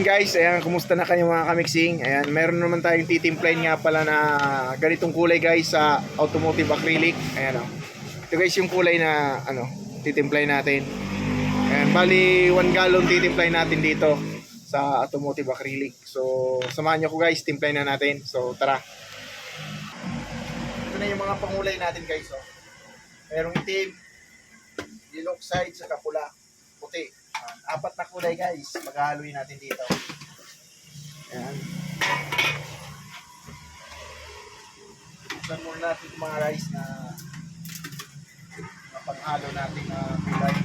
Guys, ayan, kumusta na kayo mga kamiksing? Ayan, meron naman tayong titimplahin nga pala na ganitong kulay guys sa automotive acrylic. Ayan o. Ito guys yung kulay na ano, titimplahin natin. Ayan, bali 1 gallon titimplahin natin dito sa automotive acrylic. So, samahan nyo ko guys, timplahin na natin. So, tara. Ito na yung mga pangulay natin guys. Oh. Merong itim, yellow side, saka pula, puti. Apat na kulay guys. Maghahaluin natin dito. Ayan. Buksan muna natin mga rice na na panghalo natin na kulay.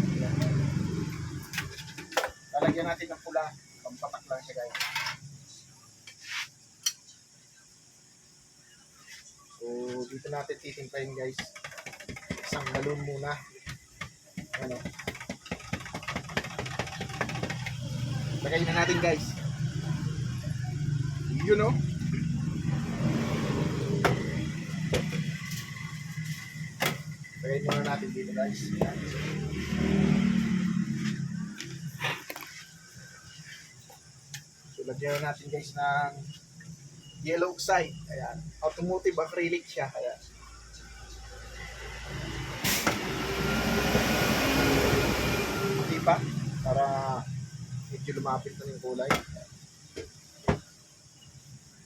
Lalagyan natin ng pula. Pampatak lang siya guys. So, dito natin titimplahin guys. Isang galon muna. Ano? Lagay na natin guys. Yun oh. Lagay muna natin dito guys. Ayan. So, lagyan na natin guys ng yellow oxide. Ayan. Automotive acrylic siya. Ayan. Medyo lumapit na yung kulay.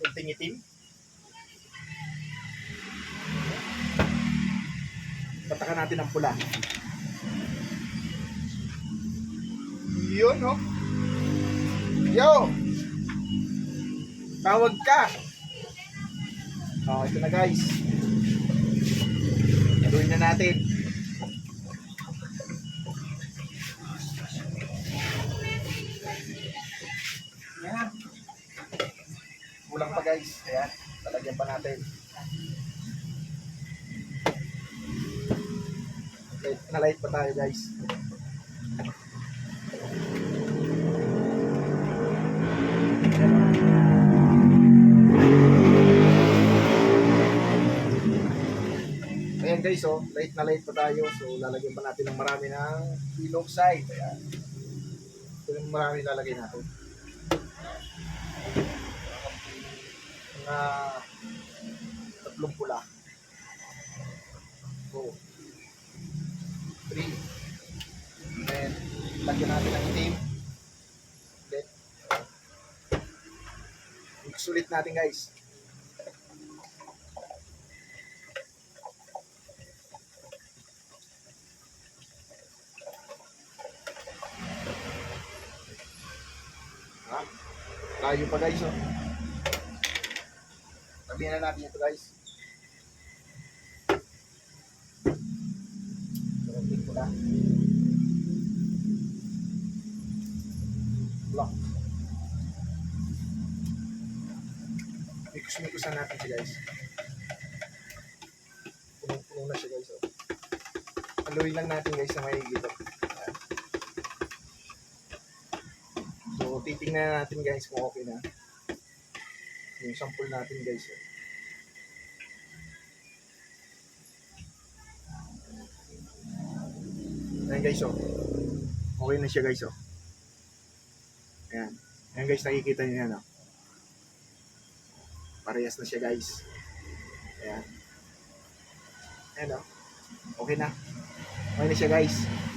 Kunting itim. Patakan natin ang pula. Yun, no? Yo! Tawag ka! Oh, ito na guys. Haluin na natin. Kulang pa guys. Ayan. Talagyan pa natin. Light na light pa tayo guys. Ayan guys, oh, light na light pa tayo. So, lalagyan pa natin ng marami ng ilog side. Ayan. Ito yung marami lalagay natin. Mga tatlong pula. Two. Three. Then, lagyan natin ng itim. Then, mix natin guys. Layo pa guys, oh. Sabihin na natin ito guys. Sarapin ko na. Block. Mikos-mikosan natin siya guys. Punong-puno na siya guys, oh. Haluin lang natin guys sa may gito. Ayan. So, titingnan natin guys kung okay na. Yung sample natin guys. eh. Ayan guys oh. Okay na siya guys oh. Ayan. Ayan guys, nakikita niyo yan oh. Parehas na siya guys. Ayan. Ayan oh. Okay na. Okay na siya guys.